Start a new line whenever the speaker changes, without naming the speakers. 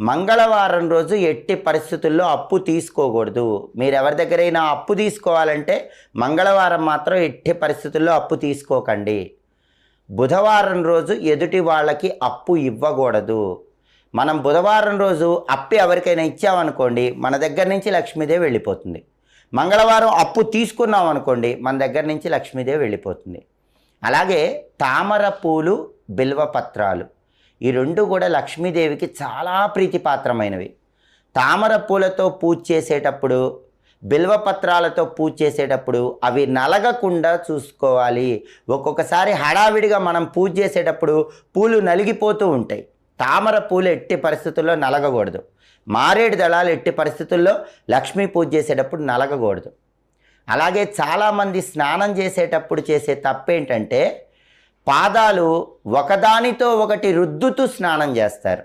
మంగళవారం రోజు ఎట్టి పరిస్థితుల్లో అప్పు తీసుకోకూడదు. మీరు ఎవరి దగ్గరైనా అప్పు తీసుకోవాలంటే మంగళవారం మాత్రం ఎట్టి పరిస్థితుల్లో అప్పు తీసుకోకండి. బుధవారం రోజు ఎదుటి వాళ్ళకి అప్పు ఇవ్వకూడదు. మనం బుధవారం రోజు అప్పు ఎవరికైనా ఇచ్చామనుకోండి మన దగ్గర నుంచి లక్ష్మీదేవి వెళ్ళిపోతుంది. మంగళవారం అప్పు తీసుకున్నాం అనుకోండి మన దగ్గర నుంచి లక్ష్మీదేవి వెళ్ళిపోతుంది. అలాగే తామర పూలు బిల్వపత్రాలు ఈ రెండు కూడా లక్ష్మీదేవికి చాలా ప్రీతిపాత్రమైనవి. తామర పూలతో పూజ చేసేటప్పుడు బిల్వపత్రాలతో పూజ చేసేటప్పుడు అవి నలగకుండా చూసుకోవాలి. ఒక్కొక్కసారి హడావిడిగా మనం పూజ చేసేటప్పుడు పూలు నలిగిపోతూ ఉంటాయి. తామర పూలు ఎట్టి పరిస్థితుల్లో నలగకూడదు. మారేడు దళాలు ఎట్టి పరిస్థితుల్లో లక్ష్మీ పూజ చేసేటప్పుడు నలగకూడదు. అలాగే చాలామంది స్నానం చేసేటప్పుడు చేసే తప్పేంటంటే పాదాలు ఒకదానితో ఒకటి రుద్దుతూ స్నానం చేస్తారు.